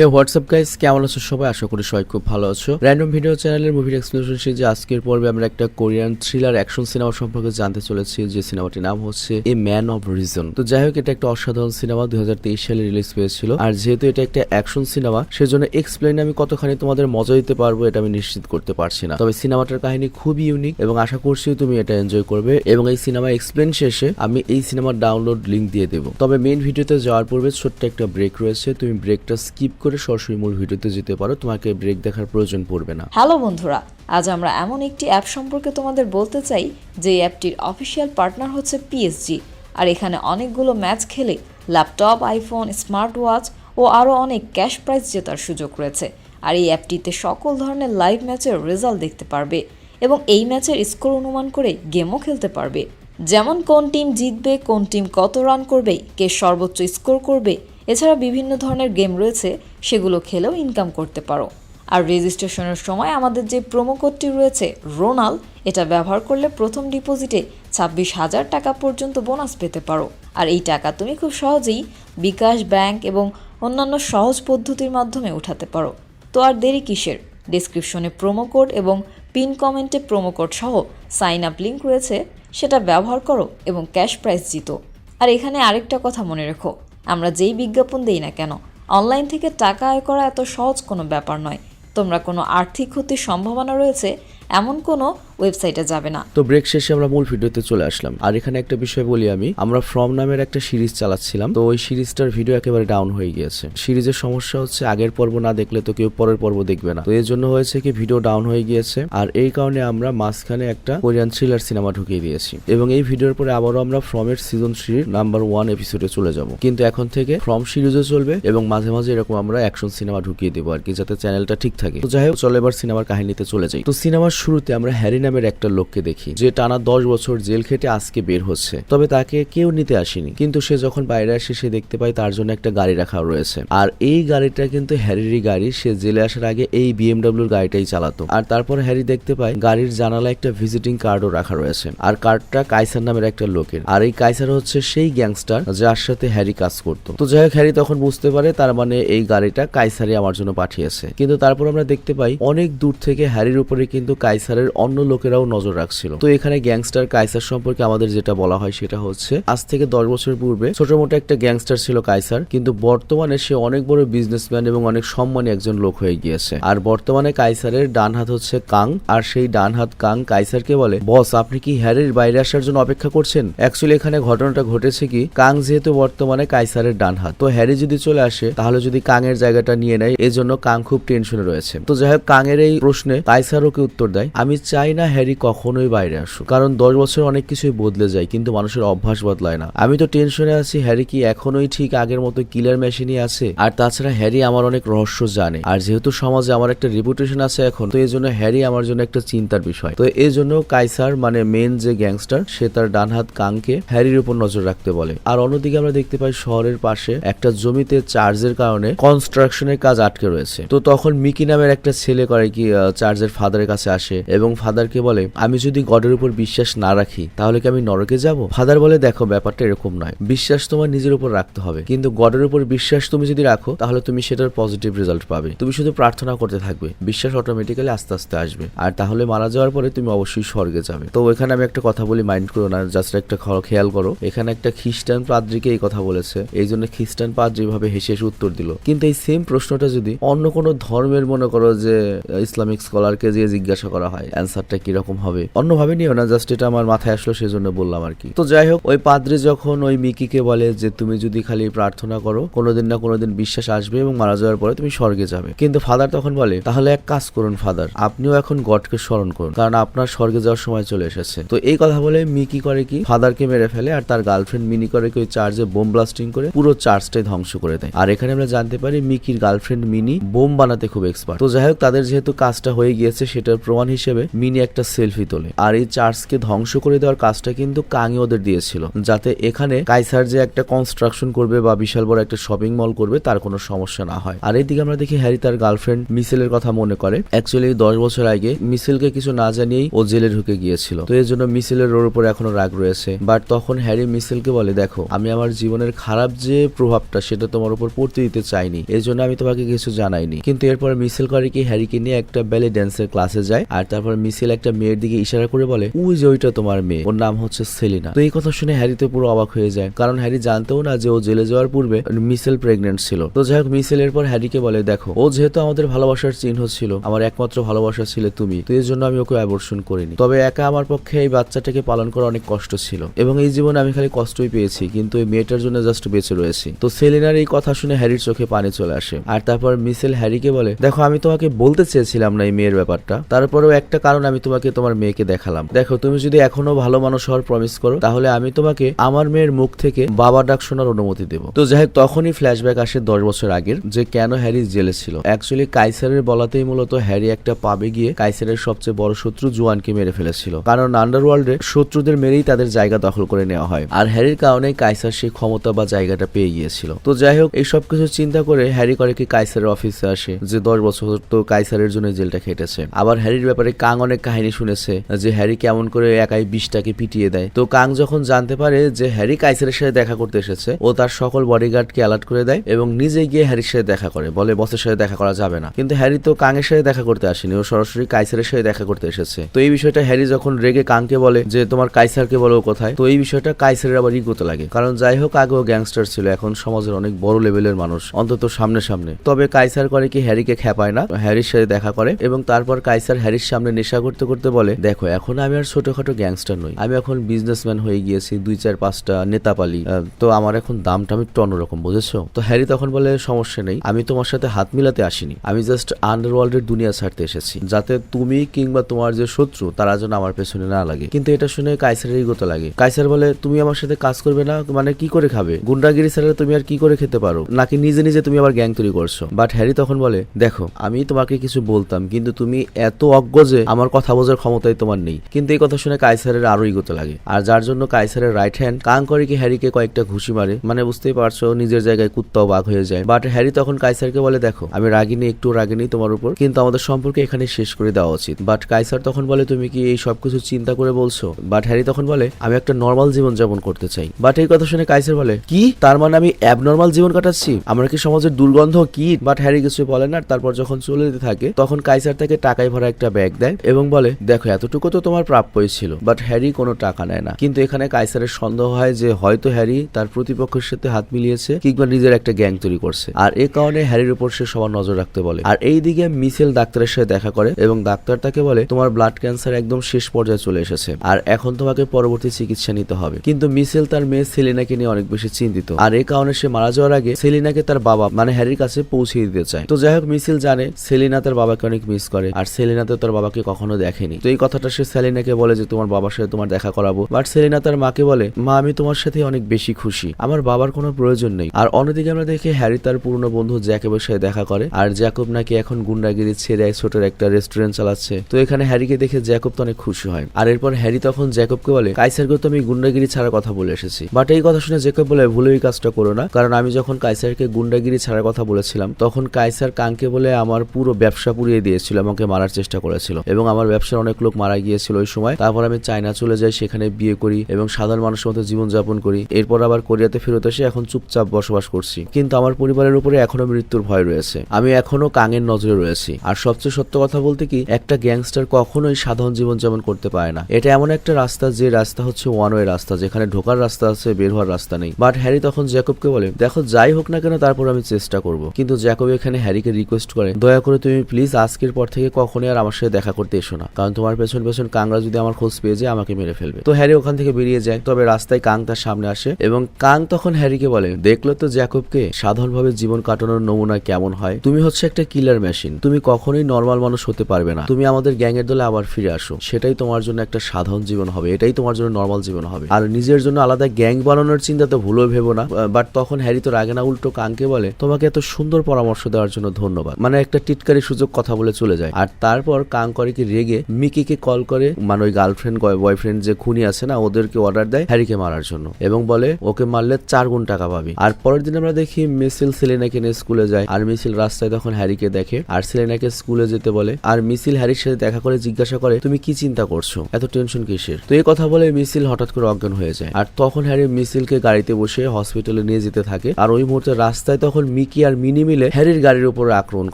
হে WhatsApp guys কেমন আছো সবাই? আশা করি সবাই খুব ভালো আছো। র্যান্ডম ভিডিও চ্যানেলের মুভির এক্সপ্লেনেশন সিরিজে আজকের পর্বে আমরা একটা কোরিয়ান থ্রিলার অ্যাকশন সিনেমা সম্পর্কে জানতে চলেছি, যে সিনেমাটির নাম হচ্ছে এ ম্যান অফ রিজন তো যাই হোক, এটা একটা অসাধারণ সিনেমা দুই হাজার তেইশ সালে রিলিজ পেয়েছিল আর যেহেতু এটা একটা অ্যাকশন সিনেমা সেজন্য এক্সপ্লেন আমি কতখানি তোমাদের মজা দিতে পারব, এটা আমি নিশ্চিত করতে পারছি না। তবে সিনেমাটার কাহিনী খুবই ইউনিক এবং আশা করছি তুমি এটা এনজয় করবে। এবং এই সিনেমা এক্সপ্লেন শেষে আমি এই সিনেমার ডাউনলোড লিংক দিয়ে দেবো। তবে মেইন ভিডিওতে যাওয়ার পূর্বে ছোট্ট একটা ব্রেক রয়েছে। তুমি ব্রেকটা স্কিপ করে সরাসরি মূল ভিডিওতে যেতে পারো, তোমাকে ব্রেক দেখার প্রয়োজন পড়বে না। হ্যালো বন্ধুরা, আজ আমরা এমন একটি অ্যাপ সম্পর্কে তোমাদের বলতে চাই যে অ্যাপটির অফিসিয়াল পার্টনার হচ্ছে পিএসজি আর এখানে অনেকগুলো ম্যাচ খেলে ল্যাপটপ আইফোন স্মার্ট ওয়াচ ও আরও অনেক ক্যাশ প্রাইজ জেতার সুযোগ রয়েছে। আর এই অ্যাপটিতে সকল ধরনের লাইভ ম্যাচের রেজাল্ট দেখতে পারবে এবং এই ম্যাচের স্কোর অনুমান করে গেমও খেলতে পারবে। যেমন কোন টিম জিতবে, কোন টিম কত রান করবে, কে সর্বোচ্চ স্কোর করবে এছাড়া বিভিন্ন ধরনের গেম রয়েছে, সেগুলো খেলেও ইনকাম করতে পারো। আর রেজিস্ট্রেশনের সময় আমাদের যে প্রোমো কোডটি রয়েছে রোনাল এটা ব্যবহার করলে প্রথম ডিপোজিটে ছাব্বিশ হাজার টাকা পর্যন্ত বোনাস পেতে পারো। আর এই টাকা তুমি খুব সহজেই বিকাশ ব্যাংক এবং অন্যান্য সহজ পদ্ধতির মাধ্যমে উঠাতে পারো। তো আর দেরি কিসের? ডেসক্রিপশনে প্রোমো কোড এবং পিন কমেন্টে প্রোমো কোড সহ সাইন আপ লিঙ্ক রয়েছে, সেটা ব্যবহার করো এবং ক্যাশ প্রাইজ জিতো। আর এখানে আরেকটা কথা মনে রেখো আমরা যেই বিজ্ঞাপন দেই না কেন, অনলাইন থেকে টাকা আয় করা এত সহজ কোনো ব্যাপার নয়। তোমরা কোনো আর্থিক ক্ষতির সম্ভাবনা রয়েছে? এমন কোনো ওয়েবসাইটে যাবে না। তো ব্রেক শেষে আমরা মূল ভিডিওতে চলে আসলাম। আর এখানে একটা বিষয় বলি আমি, আমরা ফ্রম নামের একটা সিরিজ চালাচ্ছিলাম, তো ওই সিরিজটার ভিডিও একেবারে ডাউন হয়ে গিয়েছে। সিরিজের সমস্যা হচ্ছে আগের পর্ব না দেখলে তো কেউ পরের পর্ব দেখবে না। তো এর জন্য হয়েছে কি ভিডিও ডাউন হয়ে গিয়েছে। আর এই কারণে আমরা মাঝখানে একটা কোরিয়ান থ্রিলার সিনেমা ঢুকিয়ে দিয়েছি। এবং এই ভিডিওর পরে আবারও আমরা ফ্রমের সিজন থ্রির নাম্বার ওয়ান এপিসোডে চলে যাব। কিন্তু এখন থেকে ফ্রম সিরিজও চলবে এবং মাঝে মাঝে এরকম আমরা অ্যাকশন সিনেমা ঢুকিয়ে দেবো আর কি, যাতে চ্যানেলটা ঠিক থাকে। তো যাই হোক, চলো এবার সিনেমার কাহিনীতে চলে যাই। তো সিনেমার শুরুতে আমরা হ্যারি নামের একটা লোককে দেখি, যে টানা দশ বছর জেল খেটে আজকে বের হচ্ছে। তবে তাকে কেউ নিতে আসেনি, কিন্তু সে যখন বাইরে আসে, সে দেখতে পায় তার জন্য একটা গাড়ি রাখা রয়েছে। আর এই গাড়িটা কিন্তু হ্যারিরই গাড়ি, সে জেলে আসার আগে এই বিএমডব্লিউর গাড়িটাই চালাতো। আর তারপর হ্যারি দেখতে পায় গাড়ির জানালা একটা ভিজিটিং কার্ডও রাখা রয়েছে। আর কার্ডটা কাইসার নামের একটা লোকের। আর এই কাইসার হচ্ছে সেই গ্যাংস্টার, যার সাথে হ্যারি কাজ করতো। তো যাই হোক, হ্যারি তখন বুঝতে পারে তার মানে এই গাড়িটা কাইসারই আমার জন্য পাঠিয়েছে। কিন্তু তারপর আমরা দেখতে পাই অনেক দূর থেকে হ্যারির উপরে কিন্তু কাইসারের অন্য লোকেরাও নজর রাখছিল। তো এখানে গ্যাংস্টার কাইসার সম্পর্কে আমাদের যেটা বলা হয় সেটা হচ্ছে, আজ থেকে দশ বছর পূর্বে ছোট মোটো একটা গ্যাংস্টার ছিল কাইসার কিন্তু বর্তমানে সে অনেক বড় বিজনেসম্যান এবং অনেক সম্মানী একজন লোক হয়ে গিয়েছে। আর বর্তমানে কাইসারের ডান হাত হচ্ছে কাং, আর সেই ডান হাত কাং কাইসারকে বলে, বস, আপনি কি হ্যারির বাইরে আসার জন্য অপেক্ষা করছেন? অ্যাকচুয়ালি এখানে ঘটনাটা ঘটেছে কি, কাং যেহেতু বর্তমানে কাইসারের ডান হাত। তো হ্যারি যদি চলে আসে, তাহলে যদি কাং এর জায়গাটা নিয়ে নেয়, এজন্য কাং খুব টেনশনে রয়েছে। তো যাই হোক কাং এর এই প্রশ্নে কাইসার ওকে উত্তর দেয়? আমি চাই না হ্যারি কখনোই বাইরে আসুক। কারণ দশ বছর অনেক কিছুই বদলে যায়, কিন্তু মানুষের অভ্যাস বদলায় না। আমি তো টেনশনে আছি, হ্যারি কি এখনোই ঠিক আগের মতো কিলার মেশিনই আছে? আর তাছাড়া হ্যারি আমার অনেক রহস্য জানে। আর যেহেতু সমাজে আমার একটা রেপুটেশন আছে এখন, তো এই জন্য হ্যারি আমার জন্য একটা চিন্তার বিষয়। তো এই জন্য কাইসার মানে মেন যে গ্যাংস্টার সে তার ডান হাত কাংকে হ্যারির উপর নজর রাখতে বলে। আর অন্যদিকে আমরা দেখতে পাই শহরের পাশে একটা জমিতে চার্জের কারণে কনস্ট্রাকশনের কাজ আটকে রয়েছে। তো তখন মিকি নামের একটা ছেলে করে কি চার্জের ফাদারের কাছে আসে এবং ফাদারকে বলে, আমি যদি গডের উপর বিশ্বাস না রাখি, তাহলে কি আমি নরকে যাব? ফাদার বলে, দেখো, ব্যাপারটা এরকম নয়। বিশ্বাস তোমার নিজের উপর রাখতে হবে। কিন্তু গডের উপর বিশ্বাস তুমি যদি রাখো, তাহলে তুমি সেটার পজিটিভ রেজাল্ট পাবে। তুমি শুধু প্রার্থনা করতে থাকবে। বিশ্বাস অটোমেটিক্যালি আস্তে আস্তে আসবে। আর তাহলে মারা যাওয়ার পরে তুমি অবশ্যই স্বর্গে যাবে। তো এখানে আমি একটা কথা বলি মাইন্ড করো না জাস্ট একটা খেয়াল করো। এখানে একটা খ্রিস্টান পাদ্রিকে এই কথা বলেছে। এই জন্য খ্রিস্টান পাদ্রি ভাবে হেসে হেসে উত্তর দিল। কিন্তু এই সেম প্রশ্নটা যদি অন্য কোনো ধর্মের মনে করো যে, ইসলামিক স্কলারকে যে জিজ্ঞাসা করা হয় অ্যান্সারটা কীরকম হবে? অন্যভাবে নিও না জাস্ট এটা আমার মাথায় আসলো, সেজন্য বললাম আর কি। তো যাই হোক, ওই পাদ্রি যখন ওই মিকিকে বলে যে, তুমি যদি খালি প্রার্থনা করো, কোনোদিন না কোনোদিন বিশ্বাস আসবে এবং মারা যাওয়ার পরে তুমি স্বর্গে যাবে। কিন্তু ফাদার তখন বলে, তাহলে এক কাজ করুন ফাদার, আপনিও এখন গডকে স্মরণ করুন, কারণ আপনার স্বর্গে যাওয়ার সময় চলে এসেছে। তো এই কথা বলে মিকি করে কি, ফাদারকে মেরে ফেলে আর তার গার্লফ্রেন্ড মিনি করে কি, ওই চার্জে বোম ব্লাস্টিং করে পুরো চার্জটাই ধ্বংস করে দেয়। আর এখানে আমরা জানতে পারি মিকির গার্লফ্রেন্ড মিনি বোম বানাতে খুব এক্সপার্ট তো যাই হোক, তাদের যেহেতু কাজটা হয়ে গিয়েছে, সেটার প্রমাণ হিসেবে মিনি একটা সেলফি তোলে। আর এই চার্চকে ধ্বংস করে দেওয়ার কাজটা কিন্তু কাঙে ওদের দিয়েছিল। যাতে এখানে কাইসার যে একটা কনস্ট্রাকশন করবে বা বিশাল বড় একটা শপিং মল করবে, তার কোনো সমস্যা না হয়। আর এইদিকে আমরা দেখি হ্যারি তার গার্লফ্রেন্ড মিসেলের কথা মনে করে। অ্যাকচুয়ালি দশ বছর আগে মিসেলকে কিছু না জানিয়েই ও জেলে ঢুকে গিয়েছিল। তো এর জন্য মিসেলের ওর উপর এখনও রাগ রয়েছে। বাট তখন হ্যারি মিসেলকে বলে, দেখো, আমি আমার জীবনের খারাপ যে প্রভাবটা, সেটা তোমার উপর পড়তে দিতে চাইনি। এর জন্য আমি তোমাকে কিছু জানাইনি। কিন্তু এরপর মিসেল করে কি হ্যারিকে নিয়ে একটা ব্যালে ড্যান্সের ক্লাসে যায়। আর তারপর মিসেল একটা মেয়ের দিকে ইশারা করে বলে ওই যে ওইটা তোমার মেয়ে। ওর নাম হচ্ছে সেলিনা। তো এই কথা শুনে হ্যারি তো পুরো অবাক হয়ে যায়। কারণ হ্যারি জানতেও না যে ও জেলে যাওয়ার পূর্বে মিসেল প্রেগনেন্ট ছিল। তো যাই হোক মিসেল এরপর হ্যারিকে বলে, দেখো, ও যেহেতু আমাদের ভালোবাসার চিহ্ন ছিল, আমার একমাত্র ভালোবাসা ছিল তুমি, তো এর জন্য আমি ওকে অ্যাবর্শন করিনি। তবে একা আমার পক্ষে এই বাচ্চাটাকে পালন করা অনেক কষ্ট ছিল। এবং এই জীবনে আমি খালি কষ্টই পেয়েছি, কিন্তু এই মেয়েটার জন্য জাস্ট বেঁচে রয়েছি। তো সেলিনার এই কথা শুনে হ্যারির চোখে পানি চলে আসে। আর তারপর মিসেল হ্যারিকে বলে, দেখো, আমি তোমাকে বলতে চেয়েছিলাম না এই মেয়ের ব্যাপারটা। তারপরেও একটা কারণ আমি তোমাকে, তোমার মেয়েকে দেখালাম। দেখো, তুমি যদি এখনও ভালো মানুষ হওয়ার প্রমিস করো, তাহলে আমি তোমাকে আমার মেয়ের মুখ থেকে বাবা ডাক শোনার অনুমতি দেবো। তো যাই হোক, তখনই ফ্ল্যাশব্যাক আসে দশ বছর আগের, যে কেন হ্যারি জেলে ছিল। অ্যাকচুয়ালি কাইসারের বলাতেই মূলত হ্যারি একটা পাবে গিয়ে কাইসারের সবচেয়ে বড় শত্রু জুয়ানকে মেরে ফেলেছিল। কারণ আন্ডারওয়ার্ল্ডে শত্রুদের মেরেই তাদের জায়গা দখল করে নেওয়া হয়। আর হ্যারির কারণে কাইসার সেই ক্ষমতা বা জায়গাটা পেয়ে গিয়েছিল। তো যাই হোক, এই সব কিছু চিন্তা করে হ্যারি করে কি কাইসারের অফিসে আসে, যে দশ বছর তো কাইসারের জন্য জেলটা খেটেছে। আবার হ্যারির ব্যাপারে কাং অনেক কাহিনী শুনেছে যে হ্যারি কেমন করে একাই বিষটাকে পিটিয়ে দেয়। তো কাং যখন জানতে পারে যে হ্যারি কাইসারের সাথে দেখা করতে এসেছে, ও তার সকল বডিগার্ডকে অ্যালার্ট করে দেয় এবং নিজে গিয়ে হ্যারির সাথে দেখা করে, বলে বসের সাথে দেখা করা যাবে না। কিন্তু হ্যারি তো কাঙের সাথে দেখা করতে আসেনি, ও সরাসরি কাইসারের সাথে দেখা করতে এসেছে। তো এই বিষয়টা হ্যারি যখন রেগে কাংকে বলে যে, তোমার কাইসারকে বলো কোথায়? তো এই বিষয়টা কাইসারের আবার ইগোতে লাগে। কারণ যাই হোক, আগে ও গ্যাংস্টার ছিল, এখন সমাজের অনেক বড় লেভেলের মানুষ, অন্তত সামনে সামনে। তবে কাইসার করে কি হ্যারিকে খেপায় না? হ্যারির সাথে দেখা করে এবং তারপর কাইসার হ্যারির সামনে নেশা করতে করতে বলে, দেখো, এখন আমি আর ছোটখাটো গ্যাংস্টার নই। আমি এখন বিজনেসম্যান হয়ে গিয়েছি, দুই চার পাঁচটা নেতা পালি তো আমার এখন দামটা আমি একটু অন্যরকম বুঝেছ? তো হ্যারি তখন বলে, সমস্যা নেই, আমি তোমার সাথে হাত মিলাতে আসিনি। আমি জাস্ট আন্ডারওয়ার্ল্ডের দুনিয়া ছাড়তে এসেছি। যাতে তুমি কিংবা তোমার যে শত্রু, তারা যেন আমার পেছনে না লাগে। কিন্তু এটা শুনে কাইসারের ইগোতে লাগে। কাইসার বলে, তুমি আমার সাথে কাজ করবে না? মানে কি করে খাবে? গুন্ডাগিরি ছাড়া তুমি আর কি করে খেতে পারো? নাকি নিজে নিজে তুমি আবার গ্যাং তৈরি করছ? বাট হ্যারি তখন বলে, দেখো, আমি তোমাকে কিছু বলতাম, কিন্তু তুমি এত অজ্ঞ যে আমার কথা বোঝার ক্ষমতাই তোমার নেই। কিন্তু এই কথা শুনে কাইসারের আরও ইগোতে লাগে। আর যার জন্য কাইসারের রাইট হ্যান্ড কাং করে কি হ্যারিকে কয়েকটা ঘুষি মারে? মানে বুঝতেই পারছ, নিজের জায়গায় কুত্তাও বাঘ হয়ে যায়। বাট হ্যারি তখন কাইসারকে বলে, দেখো, আমি রাগিনি, একটু রাগিনি তোমার উপর, কিন্তু আমাদের সম্পর্কে এখানে শেষ করে দেওয়া উচিত। বাট কাইসার তখন বলে, তুমি কি এই সবকিছু চিন্তা করে বলছো? বাট হ্যারি তখন বলে, আমি একটা নর্মাল জীবন যাপন করতে চাই। বাট এই কথা শুনে কাইসার বলে, কি? তার মানে আমি অ্যাবনর্মাল জীবন কাটাচ্ছি? আমরা কি সমাজের দুর্গন্ধ কি বাট হ্যারি কিছু বলে না। তারপর যখন চলে যেতে থাকে, তখন কাইসার তাকে টাকায় ভরা একটা ব্যাগ দেয় এবং বলে দেখো, এতটুকু তো তোমার প্রাপ্যই ছিল বাট হ্যারি কোনো টাকা নেয় না। কিন্তু এখানে কাইসারের সন্দেহ হয় যে হয়তো হ্যারি তার প্রতিপক্ষের সাথে হাত মিলিয়েছে, কিংবা নিজের একটা গ্যাং তৈরি করছে। আর এ কারণে হ্যারির উপর সে সবার নজর রাখতে বলে। আর এই দিকে মিসেল ডাক্তারের সাথে দেখা করে, এবং ডাক্তার তাকে বলে, তোমার ব্লাড ক্যান্সার একদম শেষ পর্যায়ে চলে এসেছে, আর এখন তোমাকে পরবর্তী চিকিৎসা নিতে হবে। কিন্তু মিসেল তার মেয়ে সেলিনাকে নিয়ে অনেক বেশি চিন্তিত। আর এ কারণে সে মারা যাওয়ার আগে সেলিনাকে তার বাবা মানে হ্যারির কাছে পৌঁছে দিতে চায়। তো যাই হোক, মিসেল জানে সেলিনা তার বাবাকে অনেক মিস করে, আর সেলিনা তো তার বাবাকে কখনো দেখেনি। তো এই কথাটা সে সেলিনাকে বলে যে, তোমার বাবার সাথে তোমার দেখা করাবো। বাট সেলিনা তার মাকে বলে, মা, আমি তোমার সাথে অনেক বেশি খুশি। আমার বাবার কোনো প্রয়োজন নেই। আর অন্যদিকে আমরা দেখি হ্যারি তার পুরনো বন্ধু জ্যাকবের সাথে দেখা করে, আর জ্যাকব নাকি এখন গুন্ডাগিরি ছেড়ে ছোটের একটা রেস্টুরেন্ট চালাচ্ছে। তো এখানে হ্যারিকে দেখে জ্যাকব তো অনেক খুশি হয়। আর এরপর হ্যারি তখন জ্যাকবকে বলে কাইসারকে তো আমি গুন্ডাগিরি ছাড়ার কথা বলে এসেছি। বাট এই কথা শুনে জ্যাকব বলে, ভুলে এই কাজটা করো না। কারণ আমি যখন কাইসারকে গুন্ডাগিরি ছাড়ার কথা বলেছিলাম, তখন কাইসার কাঙ্কে বলে আমার পুরো ব্যবসা পুড়িয়ে দিয়েছিল আমাকে মারার চেষ্টা করেছিল এবং আমার ব্যবসার অনেক লোক মারা গিয়েছিল ওই সময়। তারপর আমি চায়না চলে যাই, সেখানে বিয়ে করি এবং সাধারণ মানুষের মতো জীবনযাপন করি। এরপর আবার কোরিয়াতে ফেরত এসে এখন চুপচাপ বসবাস করছি। কিন্তু আমার পরিবারের উপরে এখনও মৃত্যুর ভয় রয়েছে। আমি এখনও কাঙের নজরে রয়েছি। আর সবচেয়ে সত্য কথা বলতে কি, একটা গ্যাংস্টার কখনোই সাধারণ জীবন যেমন করতে পারে না। এটা এমন একটা রাস্তা, যে রাস্তা হচ্ছে ওয়ান ওয়ে রাস্তা, যেখানে ঢোকার রাস্তা আছে, বের হওয়ার রাস্তা নেই। বাট হ্যারি তখন জ্যাকবকে বলে, দেখো, যাই হোক না কেন, তারপর আমি চেষ্টা করব। কিন্তু জ্যাকব এখানে হ্যারিকে রিকোয়েস্ট করে, দয়া করে তুমি প্লিজ আজকের পর থেকে কখনই আর আমার সাথে দেখা করতে এসো না। কারণ তোমার পেছন পেছন কাংরা যদি আমার খোঁজ পেয়ে যায়, আমাকে মেরে ফেলবে। তো হ্যারি ওখান থেকে বেরিয়ে যায়, তবে রাস্তায় কাং তার সামনে আসে এবং কাং তখন হ্যারিকে বলে, দেখল তো জ্যাকবকে, সাধারণভাবে জীবন কাটানোর নমুনা কেমন হয়? তুমি হচ্ছে একটা কিলার মেশিন তুমি কখনোই নর্মাল মানুষ হতে পারবে না। তুমি আমাদের গ্যাংয়ের দলে আবার ফিরে আসো। সেটাই তোমার জন্য একটা সাধারণ জীবন হবে, এটাই তোমার জন্য নর্মাল জীবন হবে। আর নিজের জন্য আলাদা গ্যাং বানানোর চিন্তা তো ভুলেও ভেবো না বাট তখন হ্যারি তো রাগে না, উল্টো কাংকে বলে, তোমাকে এত সুন্দর পরামর্শ দেওয়ার জন্য ধন্যবাদ। মানে একটা টিটকারি সুযোগ কথা বলে চলে যায়। আর তারপর কাং করে কি রেগে মিকিকে কল করে মানে ওই গার্লফ্রেন্ড বয়ফ্রেন্ড যে খুনি আছে না, ওদেরকে অর্ডার দেয় হ্যারিকে মারার জন্য এবং বলে, ওকে মারলে চার গুণ টাকা পাবি। আর পরের দিন আমরা দেখি মিছিল সেলেনাকে নিয়ে স্কুলে যায় আর মিছিল রাস্তায় তখন হ্যারিকে দেখে আর সেলেনাকে স্কুলে যেতে বলে। আর মিছিল হ্যারির সাথে দেখা করে জিজ্ঞাসা করে, তুমি কি চিন্তা করছ? এত টেনশন কিসের? তো এই কথা বলে মিছিল হঠাৎ করে অজ্ঞান হয়ে যায়। আর তখন হ্যারি মিছিলকে গাড়িতে বসে হসপিটালে নিয়ে যেতে থাকে। আর ওই মুহূর্তে রাস্তায় তখন মিকি আর মিনি মিলে হ্যারির গাড়ির উপর আক্রমণ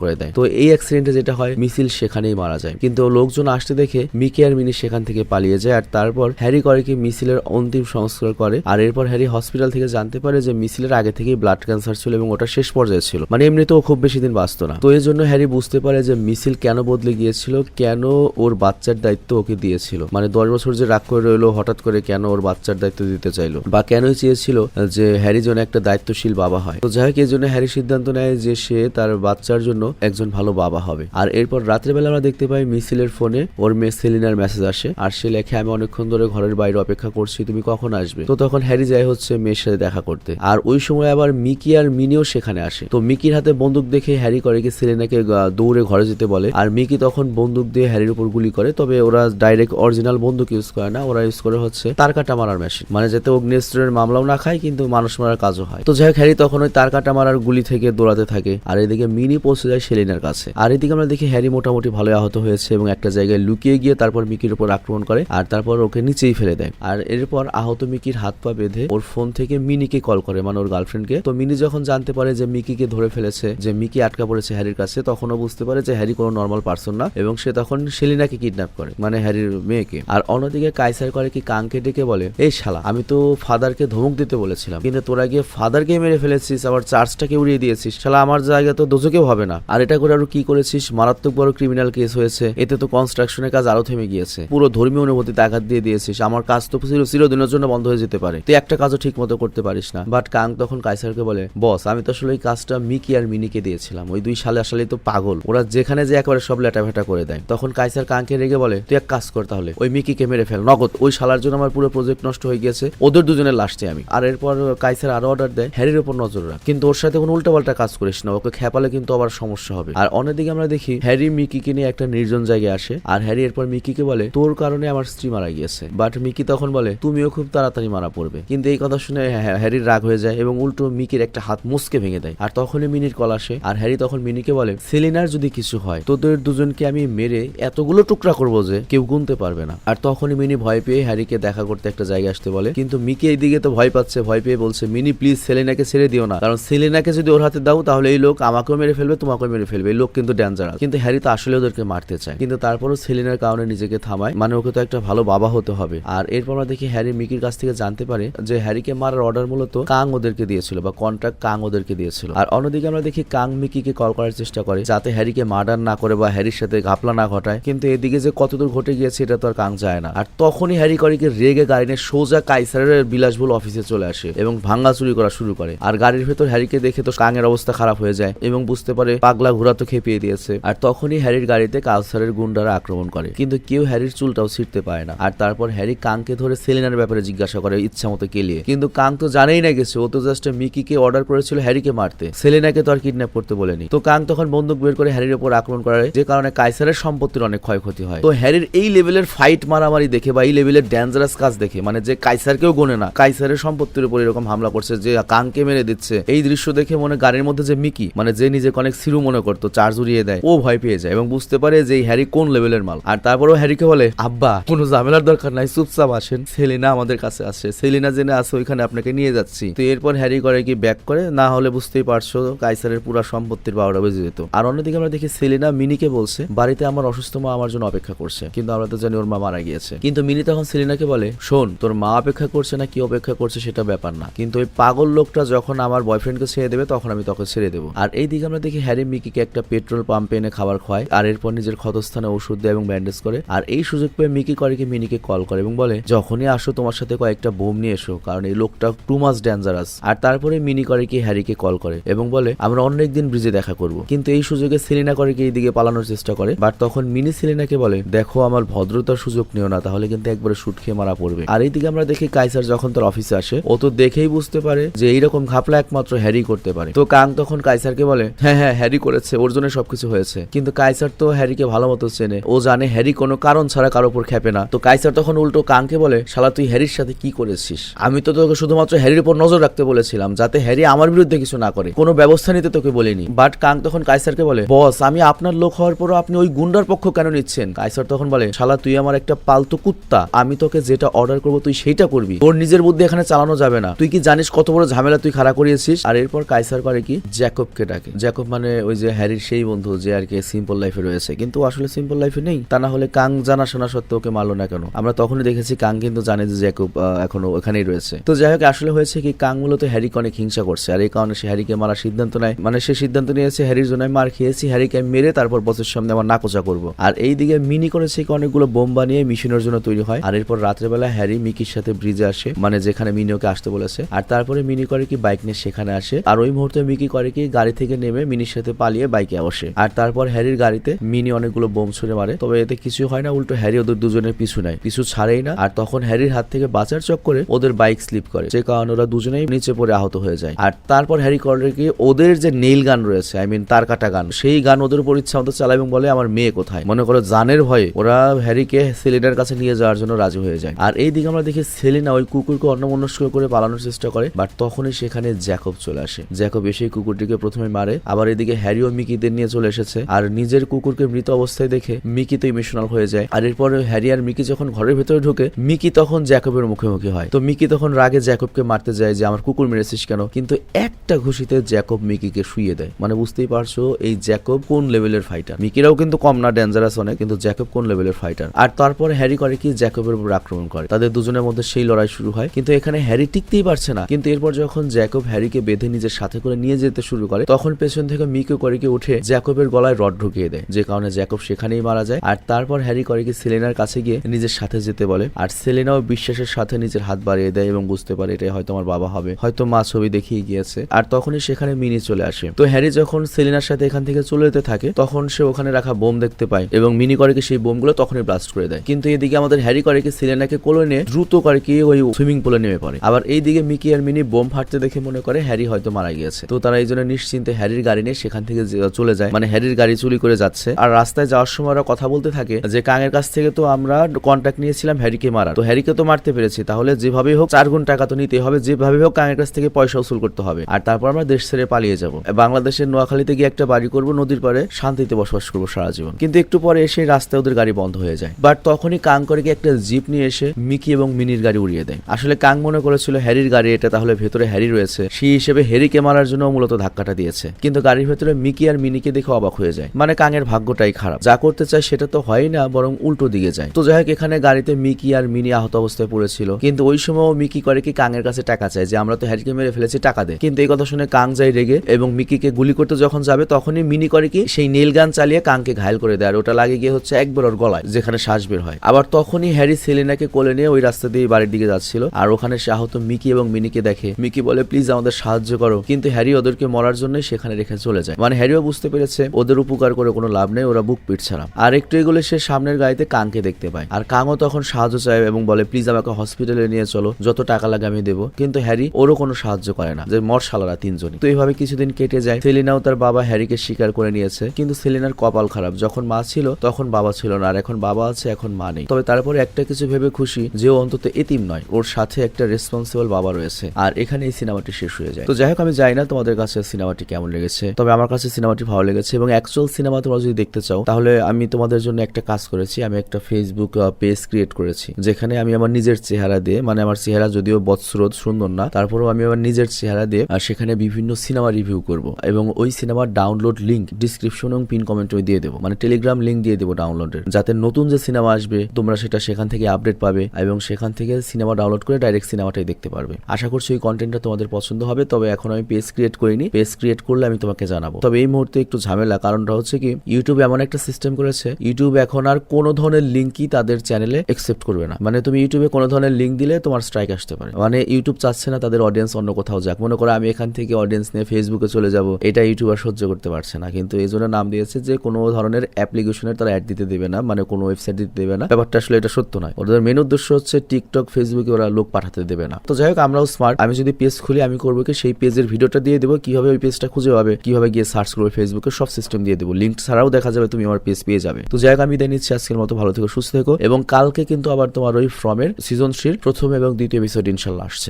করে দেয়। তো এই অ্যাক্সিডেন্টে যেটা হয় মিছিল সেখানেই মারা যায়। কিন্তু লোকজন আসতে দেখে মিকি আর মিনি সেখান থেকে পালিয়ে যায়, আর তারপর হ্যারি করে কি মিছিলের অন্তিম সংস্কার করে, আর এরপর হ্যারি হসপিটাল থেকে জানতে পারে যে মিছিলের আগে থেকেই ব্লাড ক্যান্সার ছিল এবং ওটা শেষ পর্যায়ে ছিল। মানে এমনিতেও খুব বেশি দিন বাঁচত না। তো এই জন্য হ্যারি বুঝতে পারে যে মিছিল কেন বদলে গিয়েছিল, কেন ওর বাচ্চার দায়িত্ব ওকে দিয়েছিল। মানে দশ বছর যে রাগ করে রইল, হঠাৎ করে কেন ওর বাচ্চার দায়িত্ব দিতে চাইলো? বা কেনই চেয়েছিল যে হ্যারি যেন একটা দায়িত্বশীল বাবা হয়? তো যাই হোক, এই জন্য হ্যারি সিদ্ধান্ত নেয় যে সে তার বাচ্চার জন্য একজন ভালো বাবা হবে। আর এরপর রাত্রেবেলা আমরা দেখতে পাই মিছিলের ফোনে ওর মেয়ে সেলিনার মেসেজ আসে, আর সে লেখে, আমি অনেকক্ষণ ধরে ঘরের বাইরে অপেক্ষা করছি, তুমি কখন আসবে? তো তখন হ্যারি যায় হচ্ছে মেয়ের সাথে দেখা করতে। আর ওই সময় আবার মিকি আর মিনিও সেখানে আসে। তো মিকির হাতে বন্দুক দেখে হ্যারি করে কি সেলেনাকে দৌড়ে ঘরে যেতে বলে। আর মিকি তখন বন্দুক দিয়ে হ্যারির উপর গুলি করে, তবে ওরা ডাইরেক্ট অরিজিনাল বন্দুক ইউজ করে না, ওরা ইউজ করে হচ্ছে তার কাটা মারার মেশিন মানে যাতে অগ্নিস্ত্রের মামলাও না খায়, কিন্তু মানুষ মারার কাজও হয়। তো যাই হোক, হ্যারি তখন ওই তার কাটা মারার গুলি থেকে দৌড়াতে থাকে। আর এদিকে মিনি পৌঁছে যায় সেলিনার কাছে। আর এদিকে আমরা দেখি হ্যারি মোটামুটি ভালো আহত হয়েছে এবং একটা জায়গায় লুকিয়ে গিয়ে তারপর মিকির উপর আক্রমণ করে আর তারপর ওকে নিচেই ফেলে দেয়। আর এরপর আহত মিকির হাত পা বেঁধে ওর ফোন থেকে মিনিকে কল করে মানে ওর গার্লফ্রেন্ডকে তো মিনি যখন জানতে পারে যে মিকিকে ধরে ফেলেছে, যে মিকি আটকা পড়েছে হ্যারির কাছে, তখনও বুঝতে পারে যে হ্যারি কোনো নর্মাল পার্সন না এবং সে তখন সেলিনাকে কিডন্যাপ করে মানে হ্যারির মেয়েকে। আর অন্যদিকে কাইসার করে কি কাঙ্কে ডেকে বলে, এই শালা, আমি তো ফাদারকে ধমক দিতে বলেছিলাম, কিন্তু তোরা গিয়ে ফাদারকে মেরে ফেলেছিস, আবার চার্জটাকে উড়িয়ে দিয়েছিস। শালা, আমার জায়গা তো দোজকেও হবে না। আর এটা করে আরও কি করেছিস? মারাত্মক বড় ক্রিমিনাল কেস হয়েছে। এতে তো কনস্ট্রাকশনের কাজ আরও থেমে গিয়েছে। পুরো ধর্মীয় অনুভূতিতে আঘাত দিয়ে দিয়েছিস আমার কাজ তো চিরদিনের জন্য বন্ধ হয়ে যেতে পারে। তুই একটা কাজও ঠিক মতো করতে পারিস না। বাট কাং তখন কাইসারকে বলে, বস, আমি তো আসলে ওই কাজটা মিকি আর মিনিকে দিয়েছিলাম। ওই দুই সালে আসলে তো পাগল। ওরা যেখানে যে একেবারে সব লেটাফেটা করে দেয়। তখন কাইসার কাংকে রেগে বলে, তুই এক কাজ কর তাহলে। ওই মিকিকে মেরে ফেল। নগদ, ওই শালার জন্য আমার পুরো প্রজেক্ট নষ্ট হয়ে গেছে ওদের দুজনের লাস্টে আমি। আর এরপর কাইসার আরও অর্ডার দেয়, হ্যারির উপর নজর রাখ। কিন্তু ওর সাথে কোনো উল্টাপাল্টা কাজ করিস না। ওকে খেপালে কিন্তু আবার সমস্যা হবে। আর অন্যদিকে আমরা দেখি, হ্যারি মিকিকে নিয়ে একটা নির্জন জায়গায় আসে। আর হ্যারি এরপর মিকিকে বলে, তোর কারণে আমার স্ত্রী মারা গিয়েছে। বাট মিকি তখন বলে, তুমিও খুব তাড়াতাড়ি মারা পড়বে। কিন্তু এই কথা শুনে হ্যাঁ- হ্যারির রাগ হয়ে যায় এবং উল্টো মিকির একটা হাত মুসকে ভেঙে দেয়। আর তখনই মিনির কল আসে আর হ্যারি তখন মিনিকে বলে, সেলিনার যদি কিছু হয় তোদের দুজনকে আমি মেরে এতগুলো টুকরা করব যে কেউ গুনতে পারবে না। আর তখনই মিনি ভয় পেয়ে হ্যারিকে দেখা করতে একটা জায়গায় আসতে বলে। কিন্তু মিকি এইদিকে তো ভয় পাচ্ছে, ভয় পেয়ে বলছে, মিনি, প্লিজ সেলিনাকে ছেড়ে দিও না। কারণ সেলিনাকে যদি ওর হাতে দাও, তাহলে এই লোক আমাকেও মেরে ফেলবে, তোমাকেও মেরে ফেলবে। এই লোক কিন্তু ডেঞ্জারাস। কিন্তু হ্যারি তো আসলে ওদেরকে মারতে চায়। কিন্তু তারপরও সেলিনার কারণে নিজেকে থামায়। মানে ওকে তো একটা ভালো বাবা হতে হবে। আর এরপর আমরা দেখি হ্যারি মিকির কাছ থেকে জানতে পারে যে হ্যারিকে মারার অর্ডার মূলত কাং ওদেরকে দিয়েছিল বা কন্ট্রাক্ট কাং ওদেরকে দিয়েছিল। আর অন্যদিকে আমরা দেখি কাং মিকিকে কল করার চেষ্টা করে যাতে হ্যারিকে মার্ডার না করে বা হ্যারির সাথে ঘাপলা না ঘটায়। কিন্তু এদিকে যে কতদূর ঘটে গিয়েছে এটা তো আর কাং যায় না। আর তখনই হ্যারি করিকে রেগে গাড়ি নিয়ে সোজা কাইসারের বিলাসবহুল অফিসে চলে আসে এবং ভাঙ্গা চুরি করা শুরু করে। আর গাড়ির ভেতর হ্যারিকে দেখে তো কাঙের অবস্থা খারাপ হয়ে যায় এবং বুঝতে পারে পাগলা ঘোরা তো খেপিয়ে দিয়েছে। আর তখনই হ্যারির গাড়িতে কাউসারের গুন্ডারা আক্রমণ করে। কিন্তু কেউ হ্যারির চুলটাও ছিঁড়তে পারে না। আর তারপর হ্যারি কাংকে ধরে সেলিনার ব্যাপারে জিজ্ঞাসা করে ইচ্ছা মতো কেলিয়ে কিন্তু কাং তো জানেই না গেছে, ও তো জাস্ট মিকিকে অর্ডার করেছিল হ্যারিকে মারতে। সেলিনাকে তো আর কিডন্যাপ করতে বলেনি। তো কাং তখন বন্দুক বের করে হ্যারির উপর আক্রমণ করে, যে কারণে কাইসারের সম্পত্তির অনেক ক্ষয়ক্ষতি হয়। তো হ্যারির এই লেভেলের ফাইট মারামারি দেখে বা এই লেভেলের ডেঞ্জারাস কাজ দেখে মানে যে কাইসারকেও গোনে না কাইসারের সম্পত্তির উপর এরকম হামলা করছে যে কাংকে মেরে দিচ্ছে। এই দৃশ্য দেখে মনে গাড়ির মধ্যে যে মিকি মানে যে নিজেকে অনেক সিরু মনে করতো চার্জ উড়িয়ে দেয়, ও ভয় পেয়ে যায় এবং বুঝতে পারে যে হ্যারি কোন লেভেলের মাল। আর তারপরেও হ্যারিকে বলে, আব্বা, কোনো ঝামেলার দরকার নাই, চুপচাপ আসেন। সেলিনা আমাদের কাছে আসে সেলিনা জেনে আসে ওইখানে আপনাকে নিয়ে যাচ্ছি। তো এরপর হ্যারি করে কি ব্যাক করে? না হলে বুঝতেই পারছ কাইসারের পুরো সম্পত্তির বারোটা বেজে যেত। আর অন্যদিকে আমরা দেখি সেলিনা মিনিকে বলছে, বাড়িতে আমার অসুস্থ মা আমার জন্য অপেক্ষা করছে। কিন্তু আমরা তো জানি ওর মা মারা গিয়েছে। কিন্তু মিনি তখন সেলিনাকে বলে, শোন, তোর মা অপেক্ষা করছে না, কি অপেক্ষা করছে সেটা ব্যাপার না। কিন্তু ওই পাগল লোকটা যখন আমার বয়ফ্রেন্ডকে ছেড়ে দেবে, তখন আমি তোকে ছেড়ে দেবো। আর এই দিকে আমরা দেখি হ্যারি মিকিকে একটা পেট্রোল পাম্পে এনে খাবার খাওয়ায়। আর এরপর নিজের ক্ষতস্থানে ওষুধ দেয় এবং ব্যান্ডেজ করে। আর এই সুযোগ পেয়ে মিকি করে কি মিনিকে কল করে এবং বলে, যখনই আসো তোমার সাথে কয়েকটা বোম নিয়ে এসো, কারণ এই লোকটা টু মাস ডেঞ্জারাস আর তারপরে মিনি করে কি হ্যারিকে কল করে এবং বলে, আমরা অন্য একদিন ব্রিজে দেখা করব। কিন্তু এই সুযোগে সেলিনা করে কি এইদিকে পালানোর চেষ্টা করে। বাট তখন মিনি সেলিনাকে বলে, দেখো, আমার ভদ্রতার সুযোগ নিও না, তাহলে কিন্তু একবারে শুট খেয়ে মারা পড়বে। আর এইদিকে আমরা দেখি কাইসার যখন তার অফিসে আসে, ও তো দেখেই বুঝতে পারে যে এইরকম ঘাপলা একমাত্র হ্যারি করতে পারে। তো কাং তখন কাইসারকে বলে হ্যাঁ হ্যাঁ হ্যারি করেছে, ওর জন্য সবকিছু হয়েছে। কিন্তু কাইসার তো হ্যারিকে ভালো মতো চেনে। ও জানে হ্যারি কোনো কারণ ছাড়া কারও উপর খেপে না। তো কাইসার তখন উল্টো কাংকে বলে, শালা, তুই হ্যারির সাথে কি করেছিস? আমি তো তোকে শুধুমাত্র হ্যারির উপর নজর রাখতে বলেছিলাম, যাতে হ্যারি আমার বিরুদ্ধে কিছু না করে। কোনো ব্যবস্থা নিতে তোকে বলিনি। বাট কাং তখন কাইসারকে বলে, বস, আমি আপনার লোক হওয়ার পরও আপনি ওই গুন্ডার পক্ষ কেন নিচ্ছেন? কাইসার তখন বলে, শালা, তুই আমার একটা পালতু কুত্তা। আমি তোকে যেটা অর্ডার করব তুই সেইটা করবি। তোর নিজের বুদ্ধি এখানে চালানো যাবে না। তুই কি জানিস কত বড় ঝামেলা তুই খাড়া করিয়েছিস? আর এরপর কাইসার করে কি, জ্যাকবকে ডাকে। জ্যাকব মানে ওই যে হ্যারির সেই বন্ধু যে আর কি সিম্পল লাইফে রয়েছে। কিন্তু আসলে সিম্পল লাইফে নেই। তা না হলে কাং জানা শোনা সত্ত্বেও ওকে মারলো না কেন? আমরা তখনই দেখেছি কাং কিন্তু জানে যে জ্যাকব এখনও ওখানেই রয়েছে। তো যাই হোক, আসলে হয়েছে কি, কাং মূলত হ্যারিকে অনেক হিংসা করছে। আর এই কারণে সে হ্যারিকে মারার সিদ্ধান্ত নেয়। মানে সে সিদ্ধান্ত নিয়েছে, হ্যারির জন্য মার খেয়েছি, হ্যারিকে মেরে তারপর বসের সামনে আমার নাকোচা করব। আর এই দিকে মিনি করেছে কি অনেকগুলো বোম বানিয়ে মিশনের জন্য তৈরি হয়। আর এরপর রাত্রেবেলা হ্যারি মিকির সাথে ব্রিজে আসে। মানে যেখানে মিনি ওকে আসতে বলেছে। আর তারপরে মিনি করে কি বাইক নিয়ে সেখানে আসে। আর ওই মুহূর্তে মিকি করে কি, গাড়ি থেকে নেমে মিনির সাথে পালিয়ে বাইকে বসে। আর তারপর হ্যারির গাড়িতে মিনি অনেকগুলো বোম ছুড়ে মারে। তবে এতে কিছু হয় না, উল্টো হ্যারি ওদের দুজনের পিছু নেয়, পিছু ছাড়েই না। আর তখন হ্যারির হাত থেকে বাঁচার চক্করে ওদের বাইক স্লিপ করে, যে কারণে ওরা দুজনেই নিচে পড়ে আহত হয়ে যায়। আর তারপর হ্যারি করে কি ওদের যে নেইল গান রয়েছে আই মিন তার কাটা গান, সেই গান ওদের উপর ইচ্ছা মতো চালায় এবং বলে, আমার মেয়ে কোথায়? মনে করো জানের ভয়ে ওরা হ্যারিকে সেলিনার কাছে নিয়ে যাওয়ার জন্য রাজি হয়ে যায়। আর এই দিকে আমরা দেখি সেলিনা ওই কুকুরকে অন্যমনস্ক করে পালানোর চেষ্টা করে, বাট তখনই সেখানে জ্যাকব চলে আসে। জ্যাকব এসে কুকুরটিকে প্রথমে মারে, আবার এদিকে হ্যারি ও মিকিদের নিয়ে চলে এসেছে। আর নিজের কুকুরকে মৃত অবস্থায় দেখে মিকি তো ইমোশনাল হয়ে যায়। আর এরপর হ্যারি আর মিকি যখন ঘরের ভেতরে ঢোকে, মিকি তখন জ্যাকবের মুখোমুখি হয়। তো মিকি তখন রাগে জ্যাকবকে মারতে যায় যে, আমার কুকুর মেরেছিস কেন? কিন্তু একটা ঘুষিতে জ্যাকব মিকিকে শুয়ে দেয়। মানে বুঝতেই পারছ, এই জ্যাকব কোন লেভেলের ফাইটার মিকিরাও কিন্তু কম না ডেঞ্জারাস অনেক, কিন্তু জ্যাকব কোন লেভেলের ফাইটার আর তারপরে হ্যারি করে কি, জ্যাকবের উপর আক্রমণ করে। তাদের দুজনের মধ্যে সেই লড়াই শুরু হয়। কিন্তু এখানে হ্যারি টিকতেই পারছে না। কিন্তু এরপর যখন জ্যাকব হ্যারিকে বেঁধে নিজের সাথে করে নিয়ে যেতে শুরু করে, তখন পেছন থেকে মিকো করে কি উঠে জ্যাকবের গলায় রড ঢুকিয়ে দেয়। যে কারণে জ্যাকব সেখানেই মারা যায়। আর তারপর হ্যারি করে কি সেলেনার কাছে গিয়ে নিজের সাথে যেতে বলে। আর সেলেনাও বিশ্বাসের সাথে নিজের হাত বাড়িয়ে দেয় এবং বুঝতে পারে এটা হয়তো আমার বাবা হবে। হয়তো মা ছবি দেখিয়ে গিয়েছে। আর তখনই সেখানে মিনি চলে আসে। তো হ্যারি যখন সেলিনার সাথে এখান থেকে চলে যেতে থাকে, তখন সে ওখানে রাখা বোম দেখতে পায় এবং মিনি করে কি সেই বোমগুলো তখনই ব্লাস্ট করে দেয়। কিন্তু এদিকে আমাদের হ্যারি করে কি সেলেনাকে কোলে নিয়ে দ্রুত করে কি ওই সুইমিং পুলে নেমে পড়ে। আবার এইদিকে মিকি আর মিনি বোম ফাটতে দেখে মনে করে হ্যারি হয়তো মারা গিয়েছে। তো তারা এই জন্য নিশ্চিন্তে হ্যারির গাড়ি নিয়ে সেখান থেকে চলে যায়। মানে হ্যারির গাড়ি চুরি করে যাচ্ছে। আর রাস্তায় যাওয়ার সময় ওরা কথা বলতে থাকে যে কাঙের কাছ থেকে তো আমরা কন্ট্যাক্ট নিয়েছিলাম হ্যারিকে মারার। তো হ্যারিকে তো মারতে পেরেছি, তাহলে যেভাবেই হোক চার গুণ টাকা তো নিতে হবে যেভাবে হোক কাঙের কাছ থেকে পয়সা উসুল করতে হবে। আর তারপর আমরা দেশ ছেড়ে পালিয়ে যাব। বাংলাদেশের নোয়াখালীতে গিয়ে একটা বাড়ি করব, নদীর পাড়ে শান্তিতে বসবাস করব সারা জীবন। কিন্তু একটু পরে এসে রাস্তায় ওদের গাড়ি বন্ধ হয়ে যায়। বাট তখনই কাং করে গিয়ে একটা জিপ নিয়ে এসে মিকি এবং মিনির গাড়ি উড়িয়ে দেয়। আসলে কাং মনে করেছিল হ্যারির গাড়ি এটা, তাহলে ভেতরে হ্যারি রয়েছে। সেই হিসেবে হ্যারিকে মারার জন্য মূলত ধাক্কাটা দিয়েছে। কিন্তু গাড়ির ভেতরে মিকি আর মিনিকে দেখে অবাক হয়ে যায়। মানে কাঙের ভাগ্যটাই খারাপ। যা করতে চায় সেটা তো হয় না, বরং উল্টো দিকে যায়। তো যাই হোক, এখানে গাড়িতে মিকি আর মিনি আহত অবস্থায় পড়েছিল। কিন্তু ওই সময় মিকি করে কি কাঙের কাছে টাকা চায়, যে আমরা তো হ্যারিকে মেরে ফেলেছি, টাকা দে। কিন্তু এই কথা শুনে কাং যায় রেগে এবং মিকিকে গুলি করতে যখন যাবে, তখনই মিনি করে কি, সেই নীল গান চালিয়ে কাংকে ঘায়ল করে দেয়, আর ওটা লাগে গিয়ে হচ্ছে একবার ওর গলায়, যেখানে শ্বাস বের হয়। আবার তখনই হ্যারি সেলিনাকে কোলে নিয়ে ওই রাস্তা দিয়ে বাড়ির দিকে যাচ্ছিল, আর ওখানে সে আহত মিকি এবং মিনিকে দেখে। মিকি বলে, প্লিজ আমাদের সাহায্য করো। কিন্তু হ্যারি ওদেরকে মরার জন্য সেখানে রেখে চলে যায়। মানে হ্যারিও বুঝতে পেরেছে, ওদের উপকার করে কোনো লাভ নেই, ওরা বুক পিট ছাড়া। আর একটু এগুলো সে সামনের গাড়িতে কাংকে দেখতে পায়। আর কাংও তখন সাহায্য চায় এবং বলে, প্লিজ আমাকে হসপিটালে নিয়ে চলো, যত টাকা লাগে আমি দেবো। কিন্তু হ্যারি ওরও কোনো সাহায্য করে না, যে মর শালারা তিনজনই। তো এইভাবে কিছুদিন কেটে যায়। সেলিনাও তার বাবা হ্যারিকে স্বীকার করে নিয়েছে, কিন্তু সেলিনার কপাল খারাপ। যখন মা ছিল, তখন বাবা ছিল না, আর এখন বাবা আছে, এখন মা নেই। তবে তারপরে একটা কিছু ভেবে খুশি যে অন্তত এতিম নয়, ওর সাথে একটা রেসপন্সিবল বাবা রয়েছে। আর এখানে এই সিনেমাটি শেষ হয়ে যায়। তো যাই হোক, আমি জানি না তোমাদের কাছে সিনেমাটি কেমন লেগেছে, তবে আমার কাছে সিনেমাটি ভালো লেগেছে এবং অ্যাকচুয়াল সিনেমা তোমরা যদি দেখতে চাও, তাহলে আমি তোমাদের জন্য একটা কাজ করেছি, আমি একটা ফেসবুক পেজ ক্রিয়েট করেছি, যেখানে আমি আমার নিজের চেহারা দিয়ে মানে আমার চেহারা যদিও বৎসরোধ সুন্দর না, তারপরেও আমি আমার নিজের চেহারা দিয়ে সেখানে বিভিন্ন সিনেমা রিভিউ করব এবং ওই সিনেমার ডাউনলোড লিঙ্ক ডিসক্রিপশন এবং পিন কমেন্টে আমি দিয়ে দেবো মানে টেলিগ্রাম লিঙ্ক দিয়ে দেবো ডাউনলোডের যাতে নতুন যে সিনেমা আসবে, তোমরা সেটা সেখান থেকে আপডেট পাবে এবং সেখান থেকে সিনেমা ডাউনলোড করে ডাইরেক্ট সিনেমাটাই দেখতে পারবে। আশা করছি ওই কন্টেন্টটা তোমাদের পছন্দ হবে, তবে এখন আমি পেজ ক্রিয়েট করিনি পেজ ক্রিয়েট করলে আমি তোমাকে জানাব। তবে এই মুহূর্তে একটু ঝামেলা, কারণটা হচ্ছে কি ইউটিউবে এমন একটা সিস্টেম করেছে ইউটিউব এখন আর কোনো ধরনের লিঙ্কই তাদের চ্যানেলে একসেপ্ট করবে না। মানে তুমি ইউটিউবে কোনো ধরনের লিঙ্ক দিলে তোমার স্ট্রাইক আসতে পারে। মানে ইউটিউব চাচ্ছে না তাদের অডিয়েন্স অন্য কোথাও যাক। মনে করো আমি এখান থেকে অডিয়েন্স নিয়ে ফেসবুকে চলে যাব। এটা ইউটিউব আর সহ্য করতে পারছে না। কিন্তু এই জন্য নাম দিয়েছে যে কোনো ধরনের অ্যাপ্লিকেশনের তারা অ্যাড দিতে দেবে না। মানে কোনো ওয়েবসাইট দিতে দেবে না। ব্যাপারটা আসলে এটা সত্য নয়। ওদের মেন উদ্দেশ্য হচ্ছে টিকটক ফেসবুকে ওরা লোক পাঠাতে দেবে না। তো যাই হোক, আমরাও স্মার্ট আমি যদি পেজ খুলি, আমি করব কি? সেই পেজের ভিডিওটা দিয়ে দেবো। কীভাবে ওই পেজটা খুঁজে পাবে? কীভাবে গিয়ে সার্চ করবে? ফেসবুকে সব সিস্টেম দিয়ে দেবো। লিঙ্ক ছাড়াও দেখা যাবে তুমি আমার পেজ পেয়ে যাবে। তো জায়গা আমি দিয়ে নিচ্ছি। আজকের মতো ভালো থেকো, সুস্থ থেকো। এবং কালকে কিন্তু আবার তোমার ওই ফ্রমের সিজন থ্রির প্রথম এবং দ্বিতীয় এপিসোড ইনশাল্লাহ আসছে।